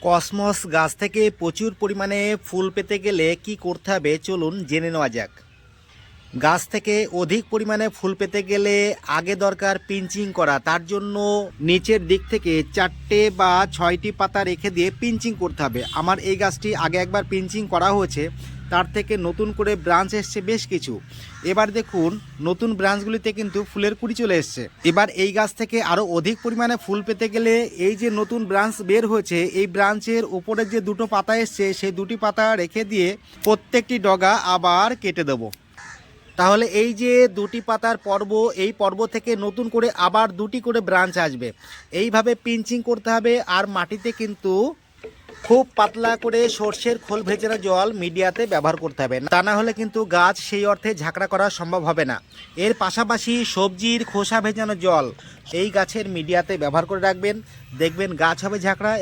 Cosmos গাছ থেকে প্রচুর পরিমাণে ফুল পেতে গেলে কি করতে হবে? চলুন জেনে নেওয়া যাক। গাছ থেকে অধিক পরিমাণে ফুল পেতে গেলে আগে দরকার পিঞ্চিং করা। তার জন্য নিচের দিক থেকে চারটে বা ছয়টি পাতা রেখে দিয়ে পিঞ্চিং করতে হবে। আমার এই গাছটি আগে একবার পিঞ্চিং করা হয়েছে। তার থেকে নতুন করে ব্রাঞ্চ এসছে বেশ কিছু। এবার দেখুন, নতুন ব্রাঞ্চগুলিতে কিন্তু ফুলের কুড়ি চলে এসছে। এবার এই গাছ থেকে আরও অধিক পরিমাণে ফুল পেতে গেলে এই যে নতুন ব্রাঞ্চ বের হয়েছে, এই ব্রাঞ্চের উপরে যে দুটো পাতা এসছে, সেই দুটি পাতা রেখে দিয়ে প্রত্যেকটি ডগা আবার কেটে দেবো। তাহলে এই যে দুটি পাতার পর্ব, এই পর্ব থেকে নতুন করে আবার দুটি করে ব্রাঞ্চ আসবে। এইভাবে পিঞ্চিং করতে হবে আর মাটিতে কিন্তু খুব পাতলা করে সর্ষের খোল ভেজানো জল মিডিয়াতে ব্যবহার করতে হবে। তা না হলে কিন্তু গাছ সেই অর্থে ঝাঁকড়া করা সম্ভব হবে না। এর পাশাপাশি সবজির খোসা ভেজানো জল এই গাছের মিডিয়াতে ব্যবহার করে রাখবেন। দেখবেন গাছ হবে ঝাঁকড়া